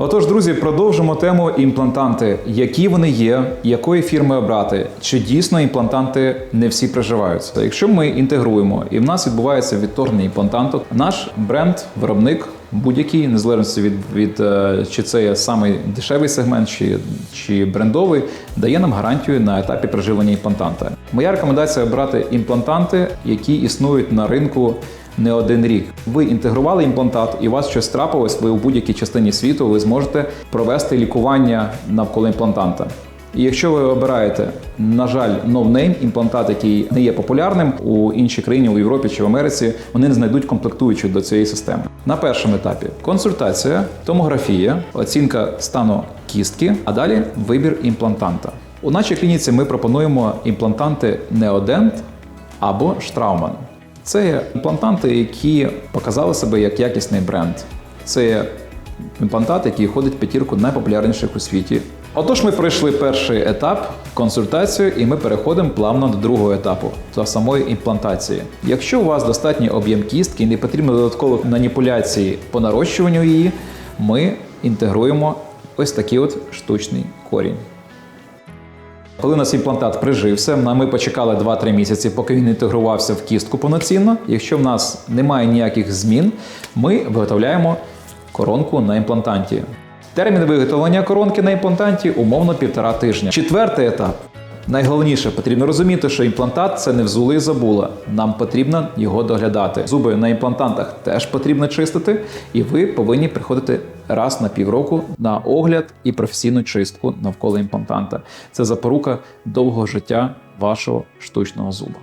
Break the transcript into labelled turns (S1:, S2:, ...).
S1: Отож, друзі, продовжимо тему імплантанти. Які вони є, якої фірми обрати? Чи дійсно імплантанти не всі приживаються? Якщо ми інтегруємо і в нас відбувається відторгнення імплантанту, наш бренд, виробник. Будь-який, незалежно від, від е, чи це є самий дешевий сегмент, чи, чи брендовий, дає нам гарантію на етапі приживлення імплантанта. Моя рекомендація обрати імплантанти, які існують на ринку не один рік. Ви інтегрували імплантат, і у вас щось трапилось, ви у будь-якій частині світу ви зможете провести лікування навколо імплантанта. І якщо ви обираєте, на жаль, ноунейм імплантат, який не є популярним у іншій країні, у Європі чи в Америці, вони не знайдуть комплектуючу до цієї системи. На першому етапі консультація, томографія, оцінка стану кістки, а далі вибір імплантанта. У нашій клініці ми пропонуємо імплантанти Neodent або Straumann. Це імплантанти, які показали себе як якісний бренд. Це імплантат, який входить в п'ятірку найпопулярніших у світі. Отож, ми пройшли перший етап консультацію, і ми переходимо плавно до другого етапу до самої імплантації. Якщо у вас достатній об'єм кістки і не потрібно додаткових маніпуляцій по нарощуванню її, ми інтегруємо ось такий от штучний корінь. Коли у нас імплантат прижився, ми почекали 2-3 місяці, поки він інтегрувався в кістку повноцінно. Якщо в нас немає ніяких змін, ми виготовляємо коронку на імплантанті. Термін виготовлення коронки на імплантанті умовно півтора тижня. Четвертий етап. Найголовніше потрібно розуміти, що імплантат це не взули і забула. Нам потрібно його доглядати. Зуби на імплантантах теж потрібно чистити, і ви повинні приходити раз на півроку на огляд і професійну чистку навколо імплантанта. Це запорука довгого життя вашого штучного зуба.